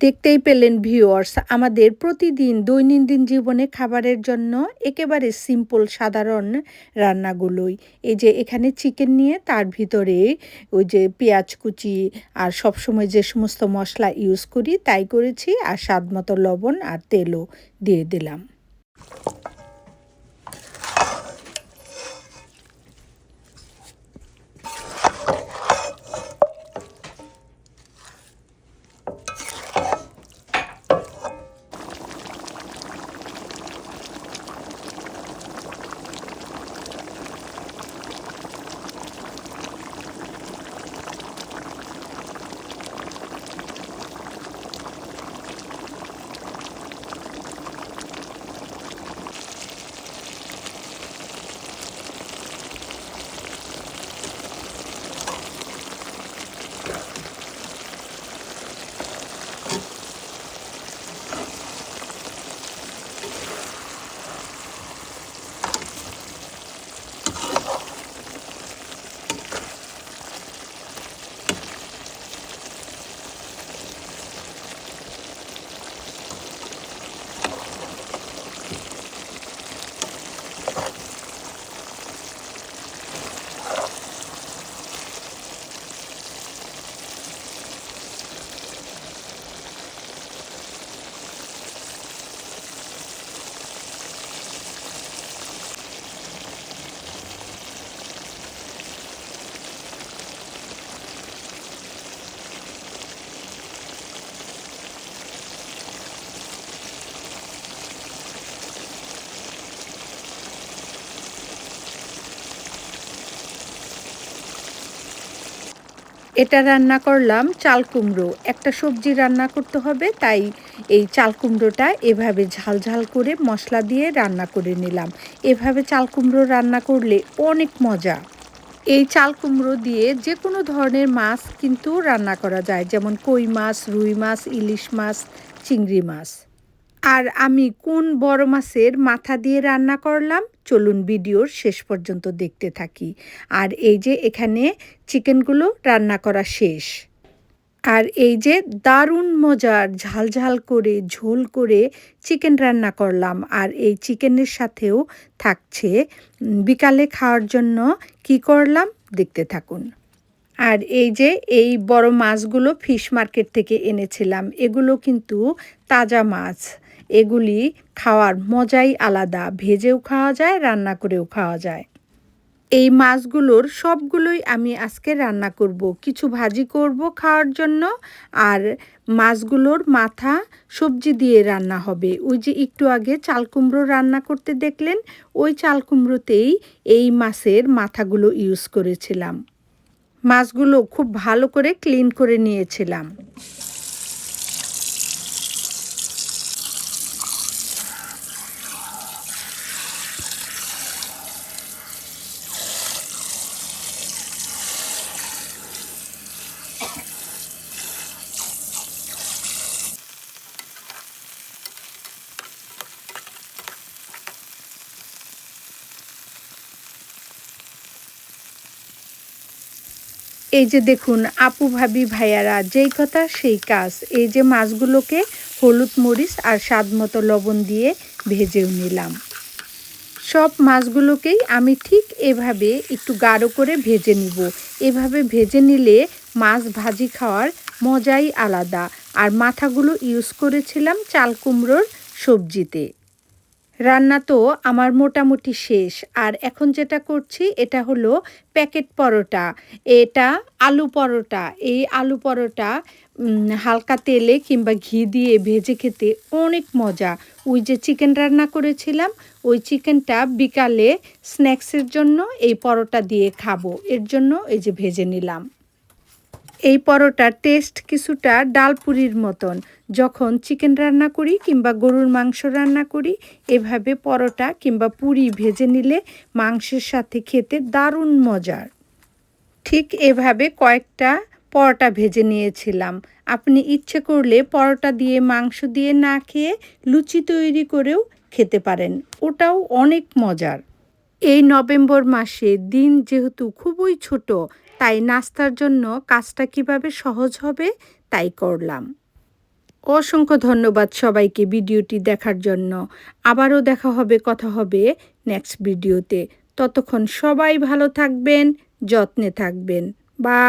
দেখতেই পেলেন ভিউয়ার্স আমাদের প্রতিদিন দৈনন্দিন জীবনে খাবারের জন্য একেবারে সিম্পল সাধারণ রান্নাগুলোই। এই যে এখানে চিকেন নিয়ে তার ভিতরে ওই যে পেঁয়াজ কুচি আর সবসময় যে সমস্ত মশলা ইউজ করি, তাই করেছি, আর স্বাদ মতো লবণ আর তেলও দিয়ে দিলাম। এটা রান্না করলাম চাল কুমড়ো। একটা সবজি রান্না করতে হবে, তাই এই চাল কুমড়োটা এভাবে ঝাল ঝাল করে মশলা দিয়ে রান্না করে নিলাম। এভাবে চাল কুমড়ো রান্না করলে অনেক মজা। এই চাল কুমড়ো দিয়ে যে কোনো ধরনের মাছ কিন্তু রান্না করা যায়, যেমন কই মাছ, রুই মাছ, ইলিশ মাছ, চিংড়ি মাছ। আর আমি কোন বড় মাছের মাথা দিয়ে রান্না করলাম চলুন ভিডিওর শেষ পর্যন্ত দেখতে থাকি। আর এই যে এখানে চিকেনগুলো রান্না করা শেষ। আর এই যে দারুণ মজার ঝাল ঝাল করে ঝোল করে চিকেন রান্না করলাম। আর এই চিকেনের সাথেও থাকছে বিকালে খাওয়ার জন্য কি করলাম দেখতে থাকুন। আর এই যে এই বড় মাছগুলো ফিশ মার্কেট থেকে এনেছিলাম। এগুলো কিন্তু তাজা মাছ। এগুলি খাওয়ার মজাই আলাদা। ভেজেও খাওয়া যায়, রান্না করেও খাওয়া যায়। এই মাছগুলোর সবগুলোই আমি আজকে রান্না করব। কিছু ভাজি করব খাওয়ার জন্য আর মাছগুলোর মাথা সবজি দিয়ে রান্না হবে। ওই যে একটু আগে চাল কুমড়ো রান্না করতে দেখলেন, ওই চাল কুমড়োতেই এই মাছের মাথাগুলো ইউজ করেছিলাম। মাছগুলো খুব ভালো করে ক্লিন করে নিয়েছিলাম। এই যে দেখুন, আপু, ভাবি, ভাইয়ারা, যেই কথা সেই কাজ। এই যে মাছগুলোকে হলুদ মরিচ আর স্বাদ মতো লবণ দিয়ে ভেজেও নিলাম। সব মাছগুলোকেই আমি ঠিক এভাবে একটু গাঢ় করে ভেজে নিব। এভাবে ভেজে নিলে মাছ ভাজি খাওয়ার মজাই আলাদা। আর মাথাগুলো ইউজ করেছিলাম চাল কুমড়োর সবজিতে। রান্না তো আমার মোটামুটি শেষ। আর এখন যেটা করছি, এটা হলো প্যাকেট পরোটা। এটা আলু পরোটা। এই আলু পরোটা হালকা তেলে কিংবা ঘি দিয়ে ভেজে খেতে অনেক মজা। ওই যে চিকেন রান্না করেছিলাম, ওই চিকেনটা বিকালে স্ন্যাক্সের জন্য এই পরোটা দিয়ে খাব। এর জন্য এই যে ভেজে নিলাম। এই পরোটার টেস্ট কিছুটা ডালপুরির মতন। যখন চিকেন রান্না করি কিংবা গরুর মাংস রান্না করি, এভাবে পরোটা কিংবা পুরি ভেজে নিলে মাংসের সাথে খেতে দারুণ মজার। ঠিক এভাবে কয়েকটা পরোটা ভেজে নিয়েছিলাম। আপনি ইচ্ছে করলে পরোটা দিয়ে, মাংস দিয়ে না খেয়ে লুচি তৈরি করেও খেতে পারেন। ওটাও অনেক মজার। এই নভেম্বর মাসে দিন যেহেতু খুবই ছোট তাই নাস্তার জন্য কাজটা কীভাবে সহজ হবে তাই করলাম। অসংখ্য ধন্যবাদ সবাইকে ভিডিওটি দেখার জন্য। আবারও দেখা হবে, কথা হবে নেক্সট ভিডিওতে। ততক্ষণ সবাই ভালো থাকবেন, যত্নে থাকবেন। বা